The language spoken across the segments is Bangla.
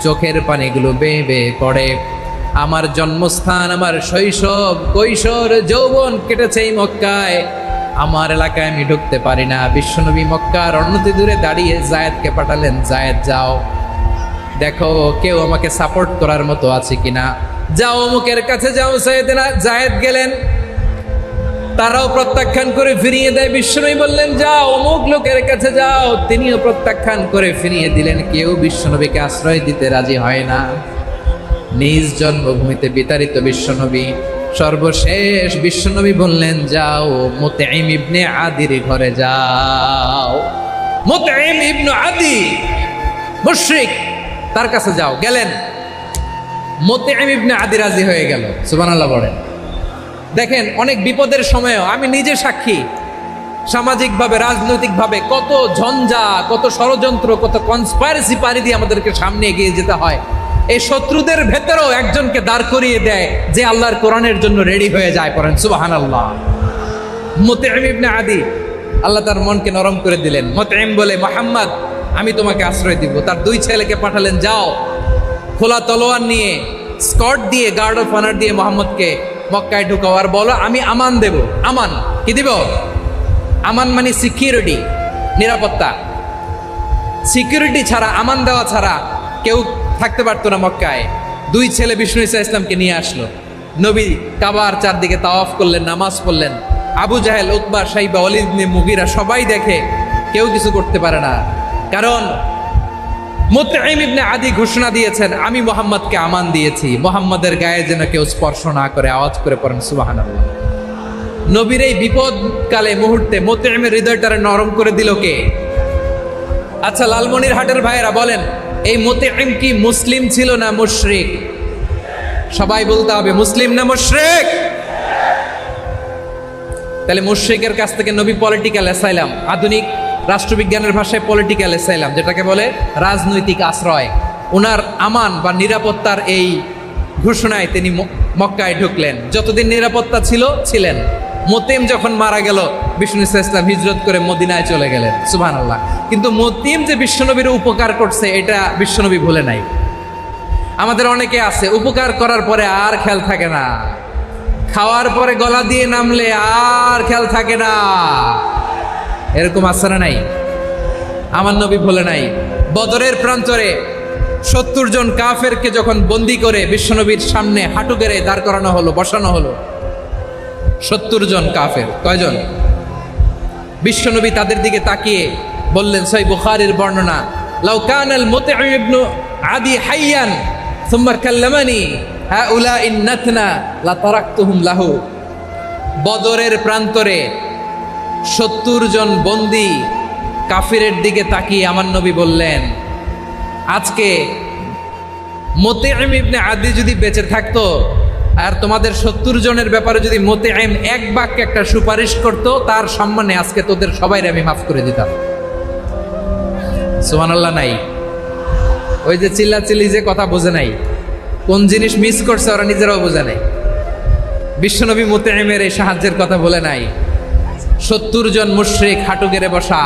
চোখের পানিগুলো বেয়ে বেয়ে পড়ে। আমার জন্মস্থান, আমার শৈশব, কৈশোর, যৌবন কেটেছে এই মক্কায়। আমার এলাকায় আমি ঢুকতে পারি না। বিশ্বনবী মক্কার অন্যতি দূরে দাঁড়িয়ে জায়েদকে পাঠালেন, জায়েদ, যাও। দেখো, কেউ আমাকে সাপোর্ট করার মতো আছে কিনা। যাও, অমুকের কাছে যাও, সৈয়দনা। জায়েদ গেলেন। তারাও প্রত্যাখ্যান করে ফিরিয়ে দেয়। বিশ্বনবী বললেন, যাও, অমুক লোকের কাছে যাও। তিনিও প্রত্যাখ্যান করে ফিরিয়ে দিলেন। কেউ বিশ্বনবীকে আশ্রয় দিতে রাজি হয় না। নিজ জন্মভূমিতে বিতাড়িত বিশ্বনবী সর্বশেষ বিশ্বনবী বললেন, যাও, মোতেইম ইবনে আদির ঘরে যাও। মোতেইম ইবনু আদি, মুশরিক, তার কাছে যাও। গেলেন। মোতেইম ইবনে আদি রাজি হয়ে গেল। সুবহানাল্লাহ বলেন। দেখেন, অনেক বিপদের সময়ও আমি নিজে সাক্ষী। সামাজিকভাবে, রাজনৈতিকভাবে কত ঝঞ্ঝা কত ষড়যন্ত্র, কত কনস্পাইরেসি পাড়ি দিয়ে আমাদেরকে সামনে এগিয়ে যেতে হয়। এই শত্রুদের ভেতরেও একজনকে দাঁড় করিয়ে দেয় যে আল্লাহর কোরআনের জন্য রেডি হয়ে যায় পড়েন। সুবাহান আল্লাহ ইবনে আদি, আল্লাহ তার মনকে নরম করে দিলেন। মোতেম বলে, মোহাম্মদ, আমি তোমাকে আশ্রয় দিব। তার দুই ছেলেকে পাঠালেন, যাও। খোলা তলোয়ার নিয়ে স্কট দিয়ে গার্ড অফ অনার দিয়ে মোহাম্মদকে মক্কায় ঢুকাও আর বলো, আমি আমান দেব, আমান। কি দিব? আমান মানে সিকিউরিটি নিরাপত্তা। সিকিউরিটি ছাড়া, আমান দেওয়া ছাড়া কেউ থাকতে পারতো না মক্কায়। দুই ছেলে বিষ্ণু ইসা ইসলামকে নিয়ে আসলো। নবী কাবার চারদিকে তাওয়াফ করলেন, নামাজ পড়লেন। আবু জাহেল উকবা সাইবা অলিদ মুগিরা সবাই দেখে কেউ কিছু করতে পারে না। কারণ মুতাইম ইবনে আদি ঘোষণা দিয়েছেন, আমি মোহাম্মদকে আমান দিয়েছি। মোহাম্মদের গায়ে যেন কেউ স্পর্শ না করে, আওয়াজ করে পড়েন, সুবহানাল্লাহ। নবীর এই বিপদকালে মুহূর্তে মোতাইমের হৃদয়টারে নরম করে দিল কে? আচ্ছা লালমনির হাটের ভাইয়েরা বলেন, এই মোতাইম কি মুসলিম ছিল না মুশরিক? সবাই বলতে হবে, মুসলিম না মুশরিক? তাহলে মুশরিকের কাছ থেকে নবী পলিটিক্যাল অ্যাসাইলাম, আধুনিক রাষ্ট্রবিজ্ঞানের ভাষায় পলিটিক্যাল অ্যাসাইলাম যেটাকে বলে রাজনৈতিক আশ্রয়। ওনার আমান বা নিরাপত্তার এই ঘোষণায় তিনি মক্কায় ঢুকলেন। যতদিন নিরাপত্তা ছিল, ছিলেন। মতিম যখন মারা গেল, বিষ্ণু ইসা ইসলাম হিজরত করে মদিনায় চলে গেলেন সুবহান আল্লাহ কিন্তু মতিম যে বিশ্বনবীর উপকার করছে, এটা বিশ্বনবী ভুলে নাই। আমাদের অনেকে আছে, উপকার করার পরে আর খেয়াল থাকে না। খাওয়ার পরে গলা দিয়ে নামলে আর খেয়াল থাকে না। এরকম না নাই। আমার নবী ভুলে নাই, বদরের প্রান্তরে সত্তর জন কাফেরকে যখন বন্দি করে বিশ্বনবীর সামনে হাঁটু গেড়ে দাঁড় করানো হলো, বসানো হলো, সত্তর জন কাফের, কয়জন? বিশ্বনবী তাদের দিকে তাকিয়ে বললেন, সই বুখারের বর্ণনা, লাউ কানাল মুতঈম ইবনু আদি হাইয়ান কাল্লামানি হাউলা ইন্নাতনা লা তারাকতুহুম লাহু। বদরের প্রান্তরে সত্তর জন বন্দি কাফিরের দিকে তাকিয়ে আমার নবী বললেন, আজকে মোতেম ইবনে আদি যদি বেঁচে থাকতো আর তোমাদের সত্তর জনের ব্যাপারে যদি মোতেম এক বাক্যে একটা সুপারিশ করত, তার সম্মানে আজকে তোদের সবাই আমি মাফ করে দিতাম। সুবহানাল্লাহ নাই। ওই যে চিল্লা চিল্লি যে কথা বোঝে নাই, কোন জিনিস মিস করছে ওরা নিজেরাও বোঝে নাই। বিশ্বনবী মোতেমের এই সাহায্যের কথা বলে নাই। সত্তর জন মুশ্রিক হাঁটু গেড়ে বসা।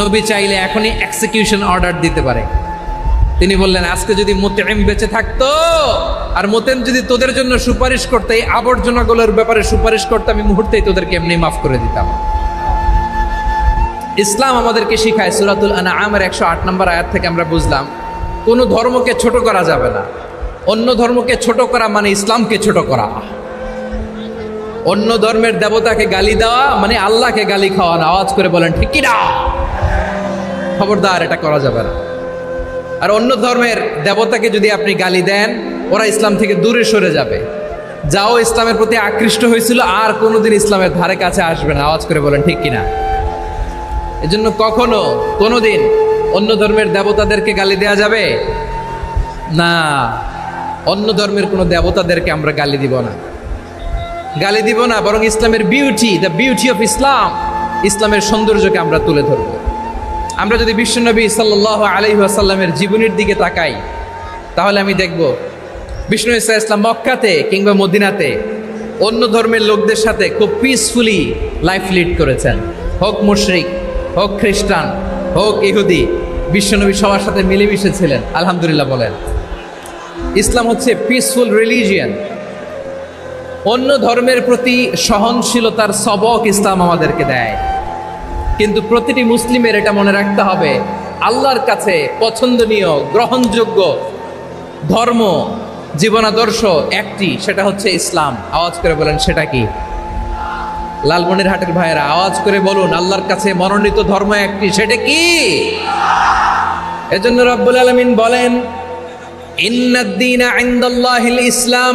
নবী চাইলে এখনই এক্সিকিউশন অর্ডার দিতে পারে। তিনি বললেন, আজকে যদি মোতেম বেঁচে থাকতো, আর মোতেম যদি তোদের জন্য সুপারিশ করতে, এই আবর্জনাগুলোর ব্যাপারে সুপারিশ করতে, আমি মুহূর্তেই তোদেরকে এমনি মাফ করে দিতাম। ইসলাম আমাদেরকে শিখায়, সুরাতুল আনা আমের একশো আট নম্বর আয়াত থেকে আমরা বুঝলাম, কোনো ধর্মকে ছোট করা যাবে না। অন্য ধর্মকে ছোট করা মানে ইসলামকে ছোট করা। অন্য ধর্মের দেবতাকে গালি দেওয়া মানে আল্লাহকে গালি খাওয়ানো। আওয়াজ করে বলেন, ঠিক কি না? খবরদার, এটা করা যাবে না। আর অন্য ধর্মের দেবতাকে যদি আপনি গালি দেন, ওরা ইসলাম থেকে দূরে সরে যাবে। যাও, ইসলামের প্রতি আকৃষ্ট হয়েছিল, আর কোনোদিন ইসলামের ধারে কাছে আসবে না। আওয়াজ করে বলেন, ঠিক কিনা এজন্য কখনো, কোনোদিন অন্য ধর্মের দেবতাদেরকে গালি দেওয়া যাবে? না। অন্য ধর্মের কোনো দেবতাদেরকে আমরা গালি দিব না। গালি দিব না, বরং ইসলামের beauty the beauty of Islam ইসলামের সৌন্দর্যকে আমরা তুলে ধরব। আমরা যদি বিশ্বনবী সাল্লাহ আলহি আসাল্লামের জীবনের দিকে তাকাই, তাহলে আমি দেখব বিষ্ণু ইসা ইসলাম মক্কাতে কিংবা মদিনাতে অন্য ধর্মের লোকদের সাথে খুব পিসফুলি লাইফ লিড করেছেন। হোক মুশরিক, হোক খ্রিস্টান, হোক ইহুদি, বিশ্বনবী সবার সাথে মিলেমিশে ছিলেন, আলহামদুলিল্লাহ বলেন। ইসলাম হচ্ছে পিসফুল রিলিজিয়ান অন্য ধর্মের প্রতি সহনশীলতার সবক ইসলাম আমাদেরকে দেয়। কিন্তু প্রতিটি মুসলিমের এটা মনে রাখতে হবে, আল্লাহর কাছে পছন্দনীয়, গ্রহণযোগ্য ধর্ম, জীবনাদর্শ একটি, সেটা হচ্ছে ইসলাম। আওয়াজ করে বলেন, সেটা কি? লালমনির হাটের ভাইয়েরা, আওয়াজ করে বলুন, আল্লাহর কাছে মনোনীত ধর্ম একটি, সেটা কি? এজন্য রব্বুল আলমিন বলেন ইসলাম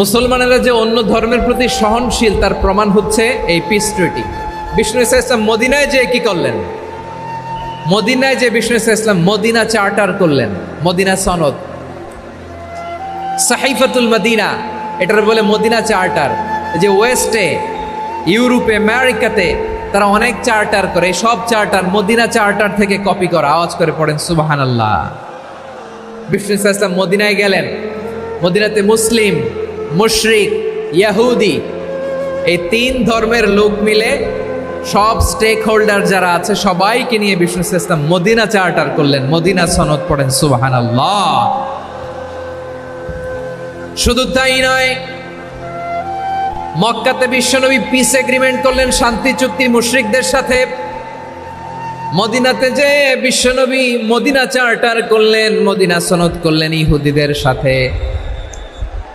মুসলমানেরা যে অন্য ধর্মের প্রতি সহনশীল, তার প্রমাণ হচ্ছে এই পিস ট্রিটি বিষ্ণু ইসলাম মদিনায় যে কি করলেন? মদিনায় যে বিষ্ণু ইসলাম মদিনা চার্টার করলেন, মদিনা সনদ। সাহিফাতুল মদিনা, এটার বলে মদিনা চার্টার। যে ওয়েস্টে, ইউরোপে, আমেরিকাতে তারা অনেক চার্টার করে সব চার্টার মদিনা চার্টার থেকে কপি করা, আওয়াজ করে পড়েন সুবাহান আল্লাহ বিষ্ণু ইসলাম মদিনায় গেলেন। মদিনাতে মুসলিম মুশরিক, ইয়াহুদি, এই তিন ধর্মের লোক মিলে সব স্টেক হোল্ডার যারা আছে, সবাইকে নিয়ে বিষ্ণু ইসলাম মদিনা চার্টার করলেন। মদিনা সনদ পড়েন সুবাহান আল্লাহ শুধু তাই নয়, মক্কাতে বিশ্বনবী পিস এগ্রিমেন্ট করলেন, শান্তি চুক্তি মুশরিকদের সাথে। মদিনাতে যে বিশ্বনবী মদিনা চার্টার করলেন, মদিনা সনদ করলেন ইহুদিদের সাথে।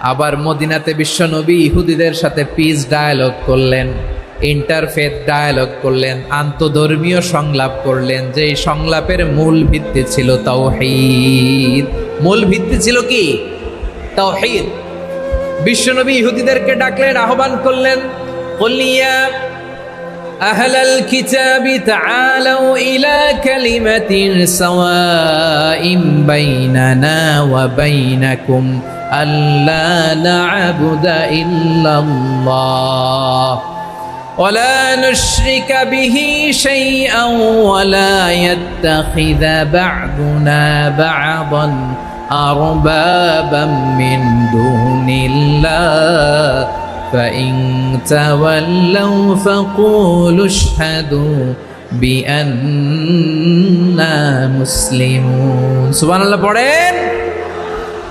আবার মদিনাতে বিশ্বনবী ইহুদিদের সাথে পিস ডায়ালগ করলেন ইন্টারফেথ ডায়ালগ করলেন আন্তধর্মীয় সংলাপ করলেন যে এই সংলাপের মূল ভিত্তি ছিল তাওহীদ মূল ভিত্তি ছিল কি তাওহীদ বিশ্বনবী ইহুদিদেরকে ডাকলেন আহ্বান করলেন কলিয়া أهل الكتاب تعالوا إلى كلمة سواء بيننا وبينكم ألا نعبد إلا الله ولا نشرك به شيئا ولا يتخذ بعضنا بعضا أربابا من دون الله فإن تولوا فقولوا اشهدوا بأننا مسلمون سبحان الله পড়েন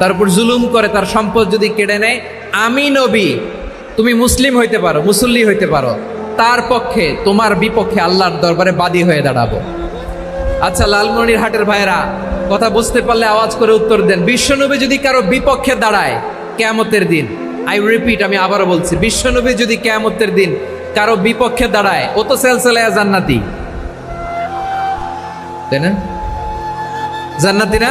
তার উপর জুলুম করে, তার সম্পদ যদি কেড়ে নেয়, আমি নবী, তুমি মুসলিম হইতে পারো, মুসল্লি হইতে পারো। তার পক্ষে, তোমার বিপক্ষে আল্লাহর দরবারে বাদী হয়ে দাঁড়াবো। আচ্ছা লালমনির হাটের ভাইরা কথা বুঝতে পারলে আওয়াজ করে উত্তর দেন। বিশ্বনবী যদি কারও বিপক্ষে দাঁড়ায়, কেয়ামতের দিন আই রিপিট আমি আবারও বলছি, বিশ্বনবী যদি কেয়ামতের দিন কারও বিপক্ষে দাঁড়ায়, ও তো সেলসেলায়া জান্নাতি। তাই না? জান্নাতি না?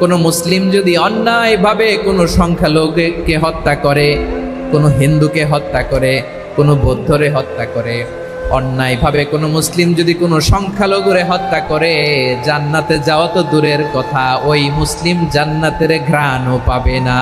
কোনো মুসলিম যদি অন্যায়ভাবে কোনো সংখ্যালঘুকে হত্যা করে, কোনো হিন্দুকে হত্যা করে, কোনো বৌদ্ধরে হত্যা করে, অন্যায়ভাবে কোনো মুসলিম যদি কোনো সংখ্যালঘুরে হত্যা করে, জান্নাতে যাওয়া তো দূরের কথা, ওই মুসলিম জান্নাতের ঘ্রাণও পাবে না।